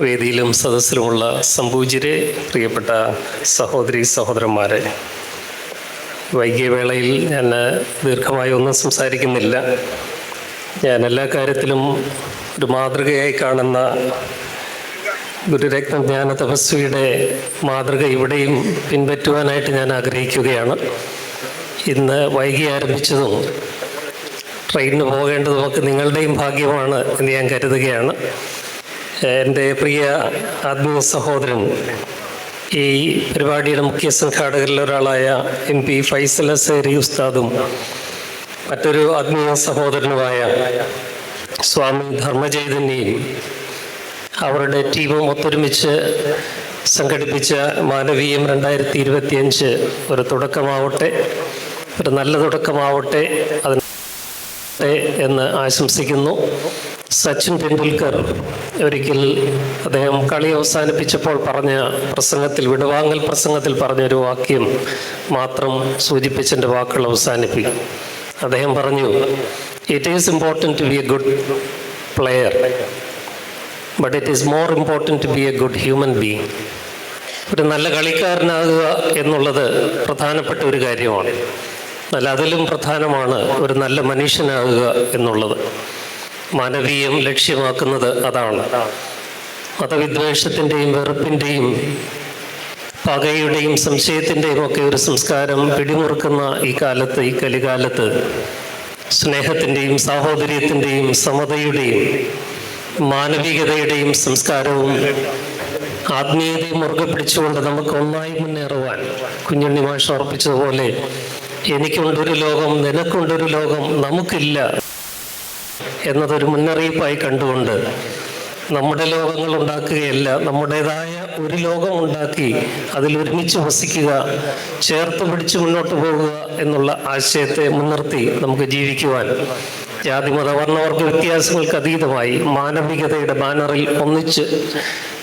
വേദിയിലും സദസ്സിലുമുള്ള സംപൂജ്യരെ പ്രിയപ്പെട്ട സഹോദരി സഹോദരന്മാരെ വൈകിയ വേളയിൽ ഞാൻ ദീർഘമായി ഒന്നും സംസാരിക്കുന്നില്ല. ഞാൻ എല്ലാ കാര്യത്തിലും ഒരു മാതൃകയായി കാണുന്ന ഗുരുരത്ന ജ്ഞാന തപസ്വിയുടെ മാതൃക ഇവിടെയും പിൻപറ്റുവാനായിട്ട് ഞാൻ ആഗ്രഹിക്കുകയാണ്. ഇന്ന് വൈകി ആരംഭിച്ചതും ട്രെയിനിന് പോകേണ്ടതുമൊക്കെ നിങ്ങളുടെയും ഭാഗ്യമാണ് എന്ന് ഞാൻ കരുതുകയാണ്. എന്റെ പ്രിയ ആത്മീയ സഹോദരൻ ഈ പരിപാടിയുടെ മുഖ്യ സംഘാടകരിൽ ഒരാളായ എം പി ഫൈസൽ അസേരി ഉസ്താദും മറ്റൊരു ആത്മീയ സഹോദരനുമായ സ്വാമി ധർമ്മചൈതന്യയും അവരുടെ ടീമും ഒത്തൊരുമിച്ച് സംഘടിപ്പിച്ച മാനവീയം രണ്ടായിരത്തി ഇരുപത്തിയഞ്ച് ഒരു തുടക്കമാവട്ടെ ഒരു നല്ല തുടക്കമാവട്ടെ അതിന് എന്ന് ആശംസിക്കുന്നു. സച്ചിൻ ടെണ്ടുൽക്കർ ഒരിക്കൽ അദ്ദേഹം കളി അവസാനിപ്പിച്ചപ്പോൾ പറഞ്ഞ പ്രസംഗത്തിൽ വിടവാങ്ങൽ പ്രസംഗത്തിൽ പറഞ്ഞ ഒരു വാക്യം മാത്രം സൂചിപ്പിച്ചെന്റെ വാക്കുകൾ അവസാനിപ്പിക്കും അദ്ദേഹം പറഞ്ഞു it is important to be a good player but it is more important to be a good human being ഒരു നല്ല കളിക്കാരനാകുക എന്നുള്ളത് പ്രധാനപ്പെട്ട ഒരു കാര്യമാണ്. എന്നാൽ അതിലും പ്രധാനമാണ് ഒരു നല്ല മനുഷ്യനാകുക എന്നുള്ളത്. മാനവീയം ലക്ഷ്യമാക്കുന്നത് അതാണ്. മതവിദ്വേഷത്തിന്റെയും വെറുപ്പിന്റെയും പകയുടെയും സംശയത്തിന്റെയും ഒക്കെ ഒരു സംസ്കാരം പിടിമുറുക്കുന്ന ഈ കാലത്ത് ഈ കലികാലത്ത് സ്നേഹത്തിന്റെയും സാഹോദര്യത്തിന്റെയും സമതയുടെയും മാനവികതയുടെയും സംസ്കാരവും ആത്മീയതയും മുറുകെ പിടിച്ചുകൊണ്ട് നമുക്ക് ഒന്നായി മുന്നേറുവാൻ കുഞ്ഞുണ്ണി മാഷ് ഉറപ്പിച്ചതുപോലെ എനിക്കുണ്ടൊരു ലോകം നിനക്കുണ്ടൊരു ലോകം നമുക്കില്ല. എന്നതൊരു മുന്നറിയിപ്പായി കണ്ടുകൊണ്ട് നമ്മുടെ ലോകങ്ങൾ ഉണ്ടാക്കുകയല്ല നമ്മുടേതായ ഒരു ലോകം ഉണ്ടാക്കി അതിൽ ഒരുമിച്ച് വസിക്കുക ചേർത്ത് പിടിച്ച് മുന്നോട്ട് പോകുക എന്നുള്ള ആശയത്തെ മുൻനിർത്തി നമുക്ക് ജീവിക്കുവാൻ ജാതി മത വർണവർഗ വ്യത്യാസങ്ങൾക്ക് അതീതമായി മാനവികതയുടെ ബാനറിൽ ഒന്നിച്ച്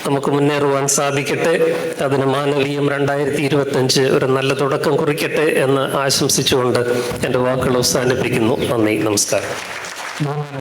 നമുക്ക് മുന്നേറുവാൻ സാധിക്കട്ടെ. അതിന് മാനവീയം രണ്ടായിരത്തി ഇരുപത്തഞ്ച് ഒരു നല്ല തുടക്കം കുറിക്കട്ടെ എന്ന് ആശംസിച്ചുകൊണ്ട് എന്റെ വാക്കുകൾ അവസാനിപ്പിക്കുന്നു. നന്ദി നമസ്കാരം.